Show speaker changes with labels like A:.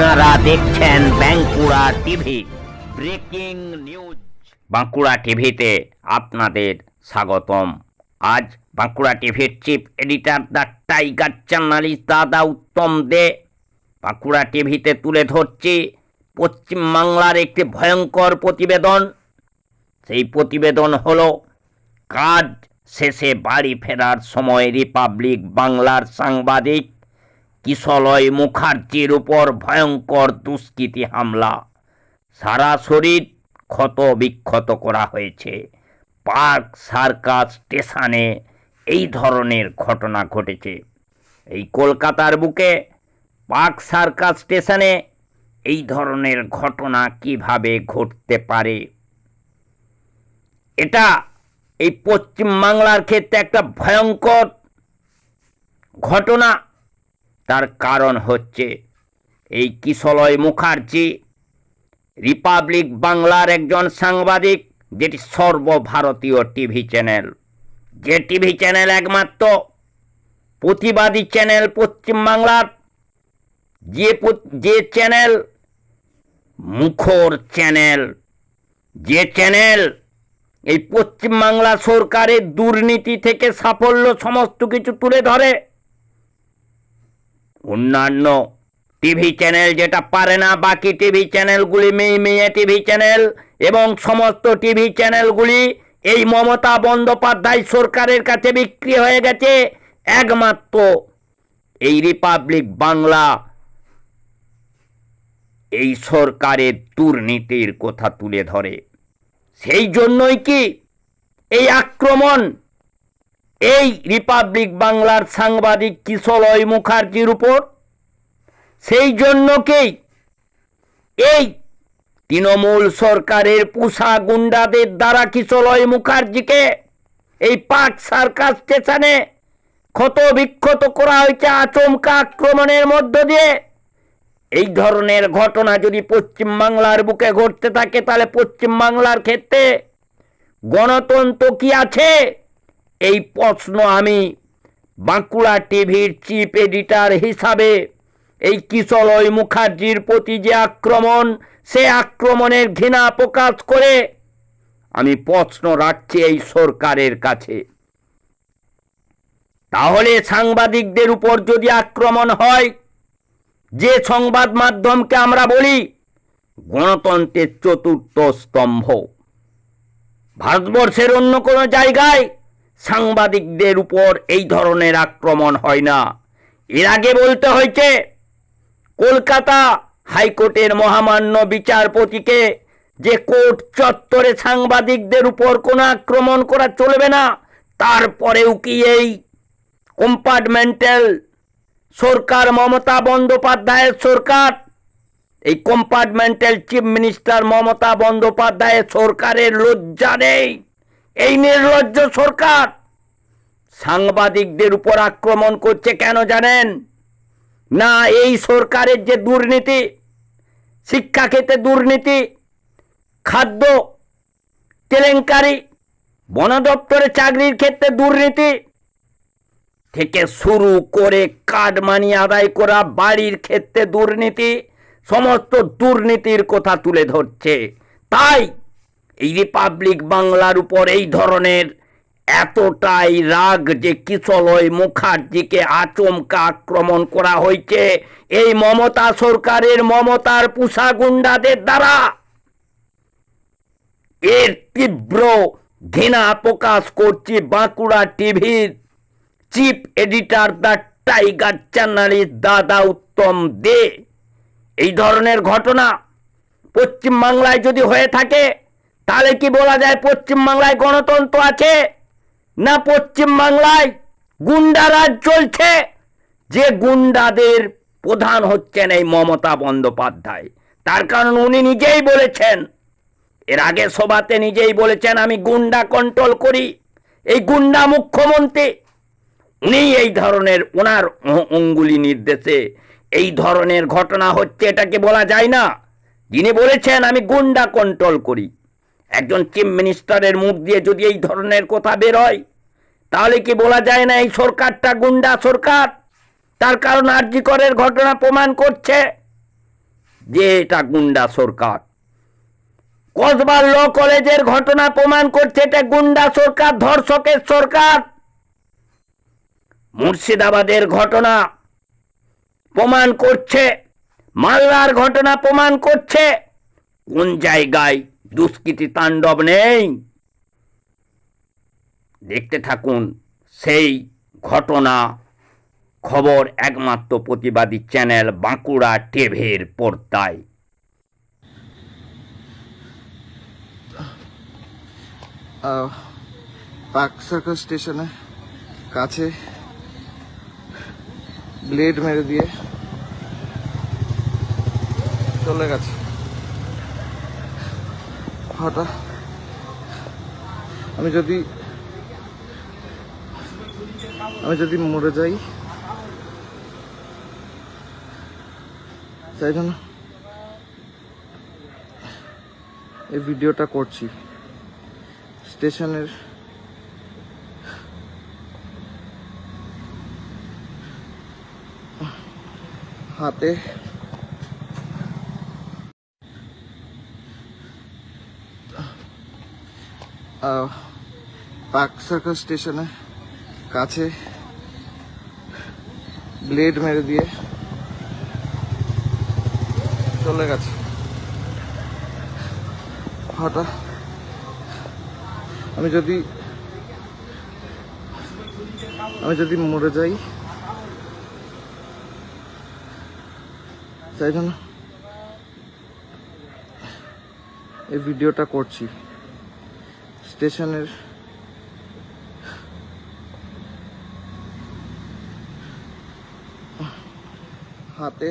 A: আপনারা দেখছেন Bankura TV. Breaking news. Bankura টিভিতে আপনাদের স্বাগতম। আজ বাঁকুড়া টিভির chief editor the tiger journalist দাদা উত্তম দে বাঁকুড়া টিভিতে তুলে ধরছি পশ্চিমবাংলার একটি ভয়ঙ্কর প্রতিবেদন। সেই প্রতিবেদন হলো, কাজ শেষে বাড়ি ফেরার সময় রিপাবলিক বাংলার সাংবাদিক কিশলয় মুখার্জির উপর ভয়ঙ্কর দুষ্কৃতী হামলা। সারা শরীর ক্ষত বিক্ষত করা হয়েছে। পার্ক সার্কাস স্টেশনে এই ধরনের ঘটনা ঘটেছে। এই কলকাতার বুকে পার্ক সার্কাস স্টেশনে এই ধরনের ঘটনা কীভাবে ঘটতে পারে? এটা এই পশ্চিমবাংলার ক্ষেত্রে একটা ভয়ঙ্কর ঘটনা। তার কারণ হচ্ছে, এই কিশলয় মুখার্জি, রিপাবলিক বাংলার একজন সাংবাদিক, যেটি সর্বভারতীয় টিভি চ্যানেল। যে টিভি চ্যানেল একমাত্র প্রতিবাদী চ্যানেল পশ্চিমবাংলার যে যে চ্যানেল মুখর চ্যানেল। যে চ্যানেল এই পশ্চিমবাংলা সরকারের দুর্নীতি থেকে সাফল্য সমস্ত কিছু তুলে ধরে। অন্যান্য টিভি চ্যানেল যেটা পারে না, বাকি টিভি চ্যানেলগুলি মেয়ে মেয়ে টিভি চ্যানেল এবং সমস্ত টিভি চ্যানেলগুলি এই মমতা বন্দ্যোপাধ্যায় সরকারের কাছে বিক্রি হয়ে গেছে একমাত্র এই রিপাবলিক বাংলা এই সরকারের দুর্নীতির কথা তুলে ধরে। সেই জন্যই কি এই আক্রমণ এই রিপাবলিক বাংলার সাংবাদিক কিশলয় মুখার্জির উপর? সেই জন্যকেই এই তৃণমূল সরকারের পুষা গুন্ডাদের দ্বারা কিশলয় মুখার্জিকে এই পাক সার্কাস স্টেশনে ক্ষত বিক্ষত করা হয়েছে আচমকা আক্রমণের মধ্য দিয়ে? এই ধরনের ঘটনা যদি পশ্চিমবাংলার বুকে ঘটতে থাকে, তাহলে পশ্চিমবাংলার ক্ষেত্রে গণতন্ত্র কি আছে? এই প্রশ্ন আমি বাঁকুড়া টিভির চিফ এডিটার হিসাবে এই কিশলয় মুখার্জির প্রতি যে আক্রমণ, সে আক্রমণের ঘৃণা প্রকাশ করে আমি প্রশ্ন রাখছি এই সরকারের কাছে। তাহলে সাংবাদিকদের উপর যদি আক্রমণ হয়, যে সংবাদ মাধ্যমকে আমরা বলি গণতন্ত্রের চতুর্থ স্তম্ভ। ভারতবর্ষের অন্য কোনো জায়গায় সাংবাদিকদের উপর এই ধরনের আক্রমণ হয় না। এর আগে বলতে হয়েছে, কলকাতা হাইকোর্টের মহামান্য বিচারপতিকে যে কোর্ট চত্বরে সাংবাদিকদের উপর কোনো আক্রমণ করা চলবে না, তারপরেও কি এই কম্পার্টমেন্টাল সরকার মমতা বন্দ্যোপাধ্যায়ের সরকার, এই কম্পার্টমেন্টাল চিফ মিনিস্টার মমতা বন্দ্যোপাধ্যায়ের সরকারের লজ্জা নেই। এই নির্লজ্জ সরকার সাংবাদিকদের উপর আক্রমণ করছে কেন জানেন? না এই সরকারের যে দুর্নীতি, শিক্ষা ক্ষেত্রে দুর্নীতি, খাদ্য, কেলেঙ্কারি, বন দপ্তরে চাকরির ক্ষেত্রে দুর্নীতি থেকে শুরু করে কার্ড মানি আদায় করা বাড়ির ক্ষেত্রে দুর্নীতি, সমস্ত দুর্নীতির কথা তুলে ধরছে। তাই এই রিপাবলিক বাংলার উপর এই ধরনের এতটাই রাগ যে কিশলয় মুখার্জিকে আচমকা আক্রমণ করা হয়েছে, এই মমতা সরকারের মমতার পুষা গুন্ডাদের দ্বারা। এর তীব্র ঘৃণা প্রকাশ করছি বাঁকুড়া টিভির chief editor the tiger journalist দাদা উত্তম দে। এই ধরনের ঘটনা পশ্চিমবাংলায় যদি হয়ে থাকে তাহলে কি বলা যায় পশ্চিমবাংলায় গণতন্ত্র আছে? না পশ্চিমবাংলায় গুন্ডারাজ চলছে? যে গুন্ডাদের প্রধান হচ্ছেন এই মমতা বন্দ্যোপাধ্যায়। তার কারণ উনি নিজেই বলেছেন। এর আগে সভাতে নিজেই বলেছেন, আমি গুন্ডা কন্ট্রোল করি। এই গুন্ডা মুখ্যমন্ত্রী, উনি এই ধরনের ওনার অঙ্গুলি নির্দেশে এই ধরনের ঘটনা হচ্ছে এটাকে বলা যায় না? যিনি বলেছেন, আমি গুন্ডা কন্ট্রোল করি। একজন চিফ মিনিস্টারের মুখ দিয়ে যদি এই ধরনের কথা বের হয় তাহলে কি বলা যায় না এই সরকারটা গুন্ডা সরকার? তার কারণ আরজি করের ঘটনা প্রমাণ করছে যে এটা গুন্ডা সরকার। কসবার ল কলেজের ঘটনা প্রমাণ করছে এটা গুন্ডা সরকার, ধর্ষকের সরকার। মুর্শিদাবাদের ঘটনা প্রমাণ করছে, মালদার ঘটনা প্রমাণ করছে, কোন জায়গায় দুষ্কৃতি তাণ্ডব নেই। দেখতে থাকুন সেই ঘটনা। খবর একমাত্র প্রতিবাদী চ্যানেল বাঁকুড়া টেভের পর্দায়।
B: পার্ক সার্কাস স্টেশনে কাছে ব্লেড মেরে দিয়ে চলে গেছে। হঠাৎ আমি যদি আমি যদি মরে যাই তাই জন্য এই ভিডিওটা করছি। স্টেশনের হাতে পার্ক সার্কাস স্টেশনে কাছে ব্লেড মেরে দিয়ে চলে গেছে। হঠাৎ আমি যদি আমি যদি মরে যাই, তাই জন্য এই ভিডিওটা করছি। স্টেশনের হাতে